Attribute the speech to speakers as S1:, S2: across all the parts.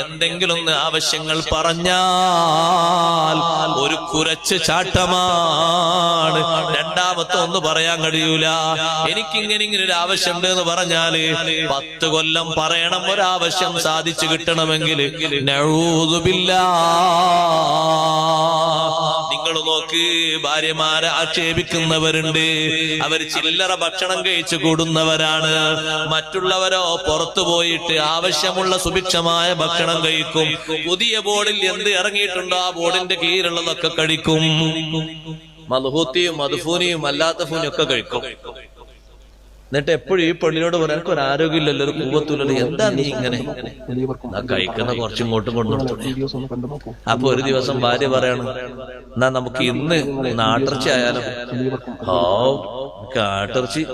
S1: എന്തെങ്കിലും ആവശ്യങ്ങൾ പറഞ്ഞാൽ ഒരു കുരച്ച് ചാട്ടമാണ്. രണ്ടാമത്തെ ഒന്ന് പറയാൻ കഴിയൂല. എനിക്കിങ്ങനെ ഇങ്ങനെ ഒരു ആവശ്യം ഉണ്ട് എന്ന് പറഞ്ഞാൽ പത്ത് കൊല്ലം പറയണം ഒരാവശ്യം സാധിച്ചു കിട്ടണമെങ്കിൽ നഴൂതുമില്ല നോക്ക് ഭാര്യമാരെ ആക്ഷേപിക്കുന്നവരുണ്ട്. അവർ ചില്ലറ ഭക്ഷണം കഴിച്ചു കൂടുന്നവരാണ്. മറ്റുള്ളവരോ പുറത്തു പോയിട്ട് ആവശ്യമുള്ള സുഭിക്ഷമായ ഭക്ഷണം കഴിക്കും. പുതിയ ബോർഡിൽ എന്ത് ഇറങ്ങിയിട്ടുണ്ടോ ആ ബോർഡിന്റെ കീഴിലുള്ളതൊക്കെ കഴിക്കും. മധുഹൂത്തിയും മധുഫൂനിയും അല്ലാത്ത ഫൂനിയും ഒക്കെ കഴിക്കും. എന്നിട്ട് എപ്പോഴും ഈ പെണ്ണിനോട് പറയാൻ എനിക്ക് ഒരു ആരോഗ്യമില്ലല്ലോ ഒരു കൂവത്തില്ലല്ലോ എന്താ നീ ഇങ്ങനെ? കഴിക്കുന്ന കുറച്ചും ഇങ്ങോട്ടും കൊണ്ടു
S2: വീഡിയോസ് ഒന്ന് കണ്ടു നോക്കൂ.
S1: അപ്പൊ ഒരു ദിവസം ഭാര്യ പറയാണ് എന്നാ നമുക്ക് ഇന്ന് നാട്ടിറച്ചി ആയാലും? ഓ കാട്ടിറച്ചി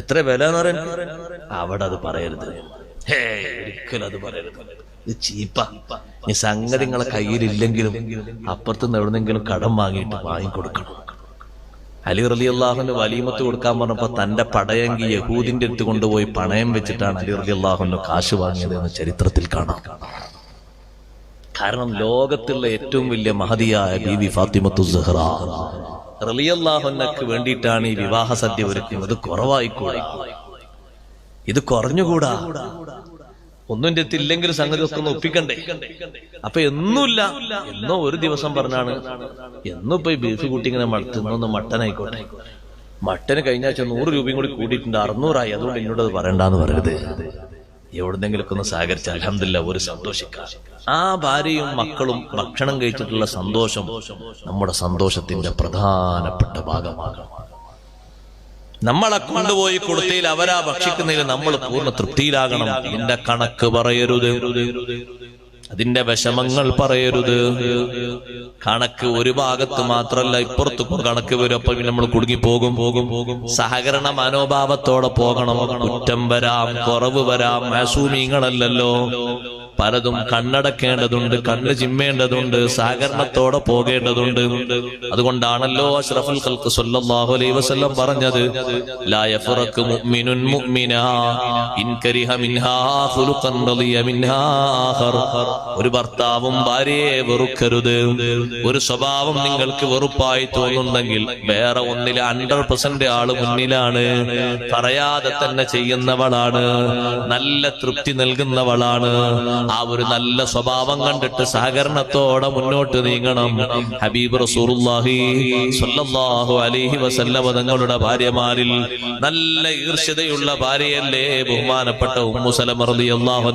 S1: എത്ര വില എന്ന് പറയാൻ? അവിടെ അത് പറയരുത്. ഹേ ഒരിക്കലും അത് പറയരുത്. ഇത് ചീപ്പ. ഈ സംഗതി നിങ്ങളെ കയ്യിലില്ലെങ്കിലും അപ്പുറത്തുനിന്ന് എവിടെന്നെങ്കിലും കടം വാങ്ങിയിട്ട് വാങ്ങിക്കൊടുക്കണം. അലി റലി അള്ളാഹുന്റെ വലീമത്ത് കൊടുക്കാൻ പറഞ്ഞപ്പോ തന്റെ പടയങ്കി യഹൂദിന്റെ അടുത്ത് കൊണ്ടുപോയി പണയം വെച്ചിട്ടാണ് അലി റലി അള്ളാഹുന്റെ കാശ് വാങ്ങിയത് എന്ന് ചരിത്രത്തിൽ കാണാം. കാരണം ലോകത്തുള്ള ഏറ്റവും വലിയ മഹതിയായ ബീവി ഫാത്തിമത്തു സുഹ്റ. റലിയല്ലാഹുന്നക്ക് വേണ്ടിയിട്ടാണ് ഈ വിവാഹ സദ്യ ഒരുക്കുന്നത്. കുറവായിക്കൂടാ? ഇത് കുറഞ്ഞുകൂടാ? ഒന്നും എന്റെ ഇല്ലെങ്കിൽ സംഗതി ഒക്കെ ഒന്ന് ഒപ്പിക്കണ്ടേ? അപ്പൊ എന്നുമില്ല. എന്നോ ഒരു ദിവസം പറഞ്ഞാണ്. എന്നും ഇപ്പൊ ഈ ബീഫ് കൂട്ടി ഇങ്ങനെ മട്ടുന്നൊന്ന് മട്ടൻ മട്ടന് കഴിഞ്ഞ ആഴ്ച നൂറ് രൂപയും കൂടി കൂടിയിട്ടുണ്ട്. അറുന്നൂറായി. അതുകൊണ്ട് എന്നോട് അത് പറയണ്ടെന്ന് പറയരുത്. എവിടെന്നെങ്കിലൊക്കെ ഒന്ന് സഹകരിച്ച അലഹമില്ല ഒരു സന്തോഷിക്കാം. ആ ഭാര്യയും മക്കളും ഭക്ഷണം കഴിച്ചിട്ടുള്ള സന്തോഷം നമ്മുടെ സന്തോഷത്തിന്റെ പ്രധാനപ്പെട്ട ഭാഗമാകണം നമ്മളെ കൊണ്ടുപോയി കൊടുത്തയിൽ അവരാ ഭക്ഷിക്കുന്നതിൽ നമ്മൾ പൂർണ തൃപ്തിയിലാകണം. ഇതിന്റെ കണക്ക് പറയരുത്. അതിന്റെ വിഷമങ്ങൾ പറയരുത്. കണക്ക് ഒരു ഭാഗത്ത് മാത്രല്ല ഇപ്പുറത്ത് കണക്ക് വരും. നമ്മൾ കുടുങ്ങി പോകും. പോകും പോകും സഹകരണ മനോഭാവത്തോടെ പോകണം. കുറ്റം വരാം കുറവ് വരാം. അസൂമിങ്ങളല്ലല്ലോ പലതും കണ്ണടക്കേണ്ടതുണ്ട് കണ്ണ് ചിമ്മേണ്ടതുണ്ട് സഹകരണത്തോടെ പോകേണ്ടതുണ്ട്. അതുകൊണ്ടാണല്ലോ അഷ്റഫുൽ ഖൽക്ക് സല്ലല്ലാഹു അലൈഹി വസല്ലം പറഞ്ഞത് ലാ യഫറഖു മുഅ്മിനുൻ മുഅ്മിനാ ഇൻ കരിഹ മിൻഹാ ഖുലുഖൻ റളിയ മിൻഹാ ആഖർ. ഒരു ഭർത്താവും ഭാര്യയെ വെറുക്കരുത്. ഒരു സ്വഭാവം നിങ്ങൾക്ക് വെറുപ്പായി തോന്നുന്നുണ്ടെങ്കിൽ വേറെ ഒന്നിൽ ഹൺഡ്രഡ് പെർസെന്റ് ആൾ മുന്നിലാണ്. പറയാതെ തന്നെ ചെയ്യുന്നവളാണ്. നല്ല തൃപ്തി നൽകുന്നവളാണ്. ആ ഒരു നല്ല സ്വഭാവം കണ്ടിട്ട് സഹകരണത്തോടെ മുന്നോട്ട് നീങ്ങണം. ഹബീബ് റസൂലുള്ളാഹി സ്വല്ലല്ലാഹു അലൈഹി വസല്ലമ തങ്ങളുടെ ഭാര്യമാരിൽ നല്ല ഈർഷ്യതയുള്ള ഭാര്യയല്ലേ ബഹുമാനപ്പെട്ട ഉമ്മു സലമ റളിയല്ലാഹു